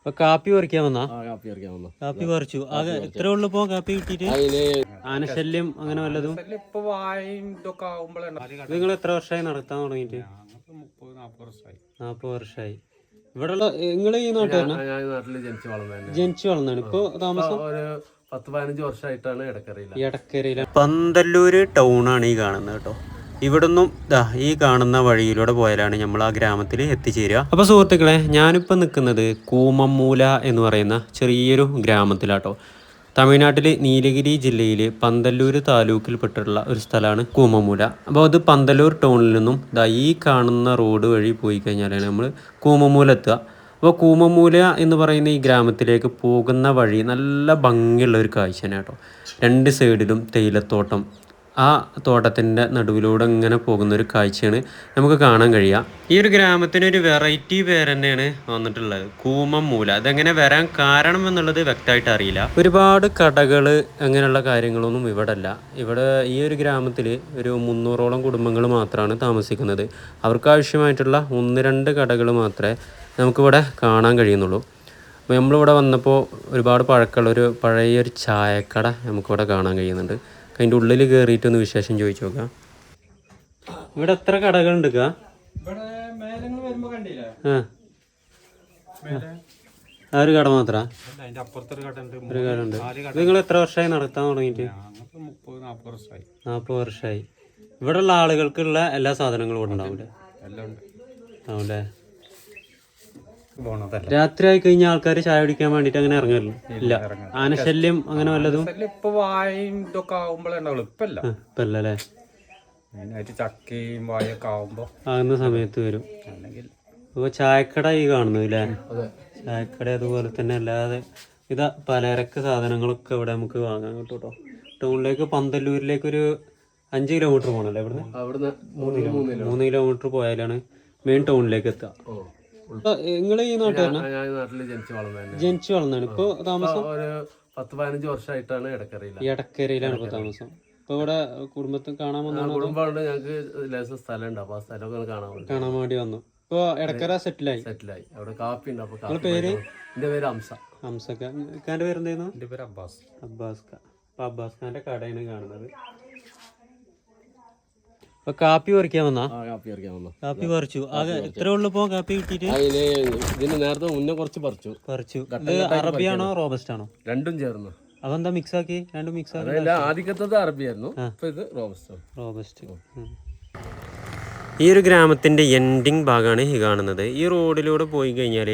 ഇപ്പൊ കാപ്പി പറിക്കാൻ വന്നാ? കാപ്പി പറിക്കാൻ വന്നു. കാപ്പി പറിച്ചു. ആകെ ഇത്ര ഉള്ളു ഇപ്പൊ കാപ്പി കിട്ടിട്ട് അതിൽ ആനശല്യം അങ്ങനെ വല്ലതും? ഇപ്പൊ ഇതൊക്കെ ആവുമ്പോഴേ നിങ്ങൾ എത്ര വർഷമായി നടത്താൻ തുടങ്ങിട്ട് നാപ്പത് വർഷമായി. ഇവിടെ നിങ്ങൾ ഈ നാട്ടിൽ ജനിച്ചു വളർന്നാണ് ഇപ്പൊ താമസം? പത്ത് പതിനഞ്ച് വർഷമായിട്ടാണ് ഇടക്കരയിൽ ഇടക്കരയിൽ പന്തല്ലൂര് ടൗൺ ആണ് ഈ കാണുന്നത് കേട്ടോ. ഇവിടുന്നും ദാ ഈ കാണുന്ന വഴിയിലൂടെ പോയാലാണ് നമ്മൾ ആ ഗ്രാമത്തിൽ എത്തിച്ചേരുക. അപ്പോൾ സുഹൃത്തുക്കളെ ഞാനിപ്പോൾ നിൽക്കുന്നത് കൂമമ്മൂല എന്ന് പറയുന്ന ചെറിയൊരു ഗ്രാമത്തിലാട്ടോ. തമിഴ്നാട്ടിലെ നീലഗിരി ജില്ലയിലെ പന്തല്ലൂർ താലൂക്കിൽപ്പെട്ടിട്ടുള്ള ഒരു സ്ഥലമാണ് കൂമമൂല. അപ്പോൾ അത് പന്തല്ലൂർ ടൗണിൽ നിന്നും ദാ ഈ കാണുന്ന റോഡ് വഴി പോയി കഴിഞ്ഞാലാണ് നമ്മൾ കൂമമൂല എത്തുക. അപ്പോൾ കൂമമൂല എന്ന് പറയുന്ന ഈ ഗ്രാമത്തിലേക്ക് പോകുന്ന വഴി നല്ല ഭംഗിയുള്ള ഒരു കാഴ്ചയാണ് കേട്ടോ. രണ്ട് സൈഡിലും തേയിലത്തോട്ടം ആ തോട്ടത്തിന്റെ നടുവിലൂടെ ഇങ്ങനെ പോകുന്ന ഒരു കാഴ്ചയാണ് നമുക്ക് കാണാൻ കഴിയുക. ഈ ഒരു ഗ്രാമത്തിന് ഒരു വെറൈറ്റി പേര് തന്നെയാണ് വന്നിട്ടുള്ളത്. കൂമം മൂല അതെങ്ങനെ വരാൻ കാരണം എന്നുള്ളത് വ്യക്തമായിട്ട് അറിയില്ല. ഒരുപാട് കടകൾ അങ്ങനെയുള്ള കാര്യങ്ങളൊന്നും ഇവിടെ അല്ല ഇവിടെ ഈ ഒരു ഗ്രാമത്തിൽ ഒരു മുന്നൂറോളം കുടുംബങ്ങൾ മാത്രമാണ് താമസിക്കുന്നത്. അവർക്ക് ആവശ്യമായിട്ടുള്ള ഒന്ന് രണ്ട് കടകൾ മാത്രമേ നമുക്കിവിടെ കാണാൻ കഴിയുന്നുള്ളൂ. അപ്പോൾ നമ്മളിവിടെ വന്നപ്പോൾ ഒരുപാട് പഴക്കമുള്ള ഒരു പഴയ ഒരു ചായക്കട നമുക്കിവിടെ കാണാൻ കഴിയുന്നുണ്ട്. അതിന്റെ ഉള്ളിൽ കയറിയിട്ടൊന്ന് വിശേഷം ചോദിച്ചു നോക്കാം. ഇവിടെ എത്ര കടകളുണ്ട് ആ. ഒരു കട മാത്രം? കട ഉണ്ട് ഒരു കട ഉണ്ട്. നിങ്ങൾ എത്ര വർഷമായി നടത്താൻ തുടങ്ങിയിട്ട്? നാപ്പത് വർഷമായി. നാൽപ്പത് വർഷമായി. ഇവിടെയുള്ള ആളുകൾക്കുള്ള എല്ലാ സാധനങ്ങളും ഇവിടെ ഉണ്ടാവില്ലേ? എല്ലാം ഉണ്ട്. ആവൂലേ രാത്രി ആയി കഴിഞ്ഞാൽ ആൾക്കാർ ചായ കുടിക്കാൻ വേണ്ടിട്ട് അങ്ങനെ ഇറങ്ങില്ല ഇല്ല ആനശല്യം അങ്ങനെ വല്ലതും? ഇപ്പൊ വായും ഇതൊക്കെ ആവുമ്പോഴേ ഉണ്ടാവുള്ളൂ. ഇപ്പൊ അല്ല ആ, ഇപ്പം അല്ലല്ലേ മെയിനായിട്ട് ചക്കയും ആവുമ്പോ ആകുന്ന സമയത്ത് വരും. അല്ലെങ്കിൽ അപ്പോൾ ചായക്കട ഈ കാണുന്നു അല്ലേ അതെ. ചായക്കട അതുപോലെ തന്നെ അല്ലാതെ ഇതാ പലചരക്ക് സാധനങ്ങളൊക്കെ ഇവിടെ നമുക്ക് വാങ്ങാൻ കിട്ടും കേട്ടോ ടൗണിലേക്ക് പന്തല്ലൂരിലേക്ക് ഒരു അഞ്ച് കിലോമീറ്റർ പോകണല്ലേ ഇവിടുന്ന്? മൂന്ന് കിലോമീറ്റർ. പോയാലാണ് മെയിൻ ടൗണിലേക്ക് എത്തുക. നിങ്ങൾ ഈ നാട്ടിൽ ഞാൻ ഈ നാട്ടിൽ ജനിച്ചു വളർന്നാണ് ജനിച്ചു വളർന്നാണ് ഇപ്പൊ താമസം? ഒരു പത്ത് പതിനഞ്ച് വർഷമായിട്ടാണ് ഇടക്കരയിലാണ് ഇപ്പൊ താമസം. ഇപ്പൊ ഇവിടെ കുടുംബത്തിൽ കാണാൻ വന്നാണ് കുടുംബമുണ്ട് ഞങ്ങൾക്ക് ലേശം സ്ഥലം ഉണ്ട് അപ്പൊ ആ സ്ഥലമൊക്കെ കാണാൻ വേണ്ടി. കാണാൻ വേണ്ടി വന്നു. ഇപ്പൊ ഇടക്കര സെറ്റിലായി? സെറ്റിലായി. അവിടെ കാപ്പി ഉണ്ട് അപ്പൊ പേര്? എന്റെ പേര് അംസ. ഹംസക്ക പേര് എന്തായിരുന്നു എന്റെ പേര് അബ്ബാസ്. അബ്ബാസ് അബ്ബാസ് ഖാന്റെ കടയാണ് കാണുന്നത്. ഇപ്പോൾ കാപ്പി പറിക്കാൻ വന്നാ? ആ കാപ്പി പറിക്കാൻ വന്നു. കാപ്പി പറിച്ചു. ആകെ ഇത്ര ഉള്ളു ഇപ്പോൾ കാപ്പി കിട്ടിയിട്ട്? അതിൽ ഇതിന് നേരത്തെ മുന്നേ കുറച്ച് പറിച്ചു. പറിച്ചു. ഇത് അറബിയാണോ റോബസ്റ്റ് ആണോ രണ്ടും ചേർന്നു. അപ്പൊ എന്താ മിക്സ് ആക്കി രണ്ടും മിക്സ് ആക്കി ആദ്യക്കത്തത് അറബിയായിരുന്നു ഇപ്പൊ ഇത് റോബസ്റ്റ്. റോബസ്റ്റ്. ഈ ഒരു ഗ്രാമത്തിന്റെ എൻഡിങ് ഭാഗമാണ് ഈ കാണുന്നത്. ഈ റോഡിലൂടെ പോയി കഴിഞ്ഞാൽ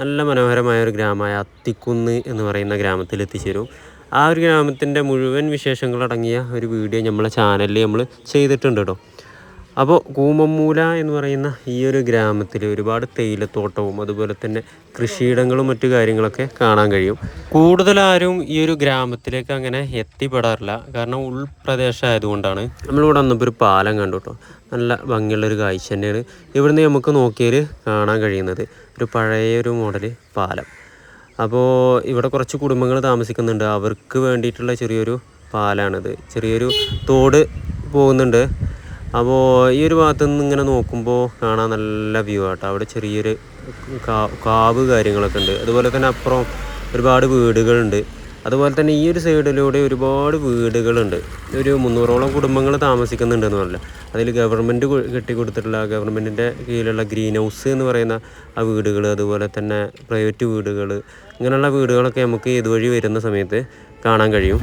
നല്ല മനോഹരമായ ഒരു ഗ്രാമമായ അത്തിക്കുന്ന് എന്ന് പറയുന്ന ഗ്രാമത്തിൽ എത്തിച്ചേരും ആ ഒരു ഗ്രാമത്തിന്റെ മുഴുവൻ വിശേഷങ്ങളടങ്ങിയ ഒരു വീഡിയോ നമ്മളെ ചാനലിൽ നമ്മൾ ചെയ്തിട്ടുണ്ട് കേട്ടോ അപ്പോൾ കൂമമ്മൂല എന്ന് പറയുന്ന ഈ ഒരു ഗ്രാമത്തിൽ ഒരുപാട് തേയിലത്തോട്ടവും അതുപോലെ തന്നെ കൃഷിയിടങ്ങളും മറ്റു കാര്യങ്ങളൊക്കെ കാണാൻ കഴിയും. കൂടുതലാരും ഈ ഒരു ഗ്രാമത്തിലേക്ക് അങ്ങനെ എത്തിപ്പെടാറില്ല. കാരണം ഉൾപ്രദേശമായതുകൊണ്ടാണ് നമ്മളിവിടെ വന്നപ്പോൾ ഒരു പാലം കണ്ടു കേട്ടോ നല്ല ഭംഗിയുള്ളൊരു കാഴ്ച തന്നെയാണ് ഇവിടുന്ന് നമുക്ക് നോക്കിയാൽ കാണാൻ കഴിയുന്നത്. ഒരു പഴയ ഒരു മോഡൽ പാലം. അപ്പോൾ ഇവിടെ കുറച്ച് കുടുംബങ്ങൾ താമസിക്കുന്നുണ്ട്. അവർക്ക് വേണ്ടിയിട്ടുള്ള ചെറിയൊരു പാലാണിത്. ചെറിയൊരു തോട് പോകുന്നുണ്ട്. അപ്പോൾ ഈ ഒരു ഭാഗത്തു നിന്ന് ഇങ്ങനെ നോക്കുമ്പോൾ കാണാൻ നല്ല വ്യൂ ആട്ടോ. അവിടെ ചെറിയൊരു കാവ് കാര്യങ്ങളൊക്കെ ഉണ്ട്. അതുപോലെ തന്നെ അപ്പുറം ഒരുപാട് വീടുകളുണ്ട്. അതുപോലെ തന്നെ ഈ ഒരു സൈഡിലൂടെ ഒരുപാട് വീടുകളുണ്ട്. ഒരു മുന്നൂറോളം കുടുംബങ്ങൾ താമസിക്കുന്നുണ്ടെന്ന് പറഞ്ഞില്ല? അതിൽ ഗവൺമെന്റ് കെട്ടിക്കൊടുത്തിട്ടുള്ള ഗവൺമെന്റിന്റെ കീഴിലുള്ള ഗ്രീൻ ഹൗസ് എന്ന് പറയുന്ന ആ വീടുകൾ അതുപോലെ തന്നെ പ്രൈവറ്റ് വീടുകൾ ഇങ്ങനെയുള്ള വീടുകളൊക്കെ നമുക്ക് ഇതുവഴി വരുന്ന സമയത്ത് കാണാൻ കഴിയും.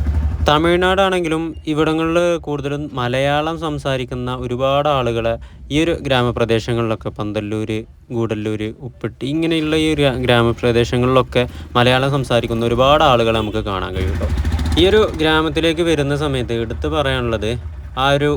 തമിഴ്നാടാണെങ്കിലും ഇവിടങ്ങളിൽ കൂടുതലും മലയാളം സംസാരിക്കുന്ന ഒരുപാട് ആളുകളെ ഈ ഒരു ഗ്രാമപ്രദേശങ്ങളിലൊക്കെ പന്തല്ലൂർ ഗൂഡല്ലൂർ ഉപ്പിട്ടി ഇങ്ങനെയുള്ള ഈ ഒരു ഗ്രാമപ്രദേശങ്ങളിലൊക്കെ മലയാളം സംസാരിക്കുന്ന ഒരുപാട് ആളുകളെ നമുക്ക് കാണാൻ കഴിയും ഈ ഒരു ഗ്രാമത്തിലേക്ക് വരുന്ന സമയത്ത് എടുത്തു പറയാനുള്ളത് ആ ഒരു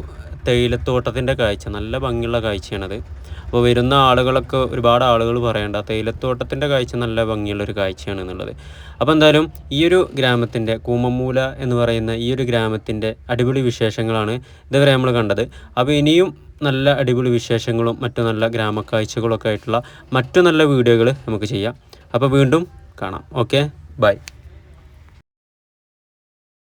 തേയിലത്തോട്ടത്തിന്റെ കാഴ്ച. നല്ല ഭംഗിയുള്ള കാഴ്ചയാണത്. അപ്പോൾ വരുന്ന ആളുകളൊക്കെ ഒരുപാട് ആളുകൾ പറയേണ്ട തേയിലത്തോട്ടത്തിന്റെ കാഴ്ച നല്ല ഭംഗിയുള്ളൊരു കാഴ്ചയാണ് എന്നുള്ളത് അപ്പോൾ എന്തായാലും ഈ ഒരു ഗ്രാമത്തിന്റെ കൂമമൂല എന്ന് പറയുന്ന ഈ ഒരു ഗ്രാമത്തിന്റെ അടിപൊളി വിശേഷങ്ങളാണ് ഇതുവരെ നമ്മൾ കണ്ടത്. അപ്പോൾ ഇനിയും നല്ല അടിപൊളി വിശേഷങ്ങളും മറ്റു നല്ല ഗ്രാമക്കാഴ്ചകളൊക്കെ ആയിട്ടുള്ള മറ്റു നല്ല വീഡിയോകൾ നമുക്ക് ചെയ്യാം. അപ്പോൾ വീണ്ടും കാണാം. Okay bye.